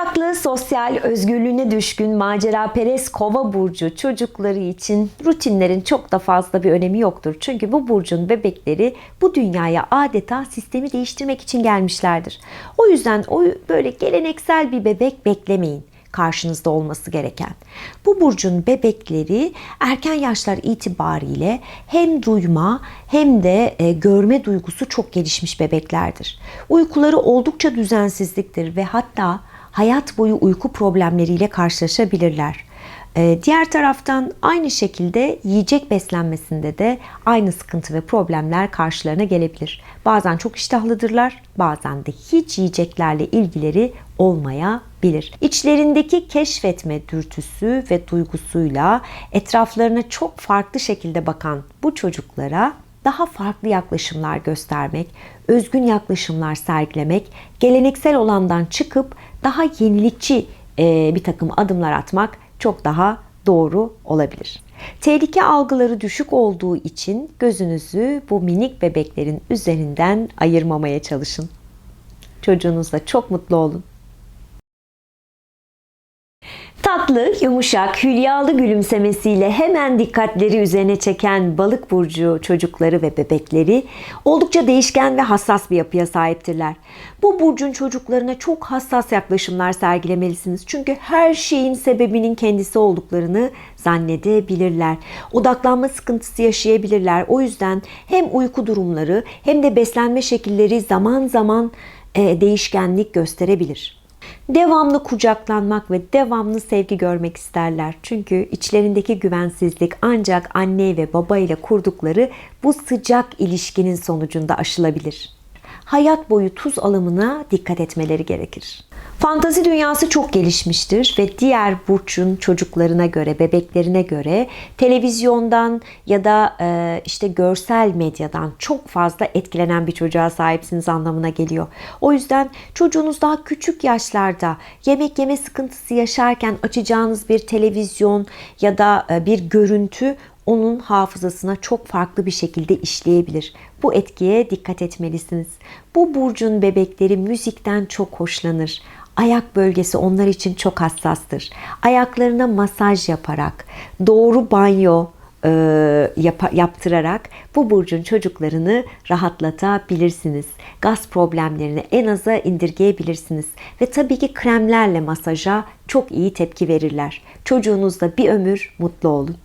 Meraklı, sosyal, özgürlüğüne düşkün, macera perest kova burcu çocukları için rutinlerin çok da fazla bir önemi yoktur. Çünkü bu burcun bebekleri bu dünyaya adeta sistemi değiştirmek için gelmişlerdir. O yüzden o böyle geleneksel bir bebek beklemeyin karşınızda olması gereken. Bu burcun bebekleri erken yaşlar itibariyle hem duyma hem de e, görme duygusu çok gelişmiş bebeklerdir. Uykuları oldukça düzensizliktir ve hatta hayat boyu uyku problemleriyle karşılaşabilirler. Ee, Diğer taraftan aynı şekilde yiyecek beslenmesinde de aynı sıkıntı ve problemler karşılarına gelebilir. Bazen çok iştahlıdırlar, bazen de hiç yiyeceklerle ilgileri olmayabilir. İçlerindeki keşfetme dürtüsü ve duygusuyla etraflarına çok farklı şekilde bakan bu çocuklara daha farklı yaklaşımlar göstermek, özgün yaklaşımlar sergilemek, geleneksel olandan çıkıp daha yenilikçi e, bir takım adımlar atmak çok daha doğru olabilir. Tehlike algıları düşük olduğu için gözünüzü bu minik bebeklerin üzerinden ayırmamaya çalışın. Çocuğunuzla çok mutlu olun. Tatlı, yumuşak, hülyalı gülümsemesiyle hemen dikkatleri üzerine çeken balık burcu çocukları ve bebekleri oldukça değişken ve hassas bir yapıya sahiptirler. Bu burcun çocuklarına çok hassas yaklaşımlar sergilemelisiniz. Çünkü her şeyin sebebinin kendisi olduklarını zannedebilirler. Odaklanma sıkıntısı yaşayabilirler. O yüzden hem uyku durumları hem de beslenme şekilleri zaman zaman e, değişkenlik gösterebilir. Devamlı kucaklanmak ve devamlı sevgi görmek isterler. Çünkü içlerindeki güvensizlik ancak anne ve baba ile kurdukları bu sıcak ilişkinin sonucunda aşılabilir. Hayat boyu tuz alımına dikkat etmeleri gerekir. Fantazi dünyası çok gelişmiştir ve diğer burçun çocuklarına göre, bebeklerine göre televizyondan ya da e, işte görsel medyadan çok fazla etkilenen bir çocuğa sahipsiniz anlamına geliyor. O yüzden çocuğunuz daha küçük yaşlarda yemek yeme sıkıntısı yaşarken açacağınız bir televizyon ya da e, bir görüntü onun hafızasına çok farklı bir şekilde işleyebilir. Bu etkiye dikkat etmelisiniz. Bu burcun bebekleri müzikten çok hoşlanır. Ayak bölgesi onlar için çok hassastır. Ayaklarına masaj yaparak, doğru banyo e, yap- yaptırarak bu burcun çocuklarını rahatlatabilirsiniz. Gaz problemlerini en aza indirgeyebilirsiniz. Ve tabii ki kremlerle masaja çok iyi tepki verirler. Çocuğunuzla bir ömür mutlu olun.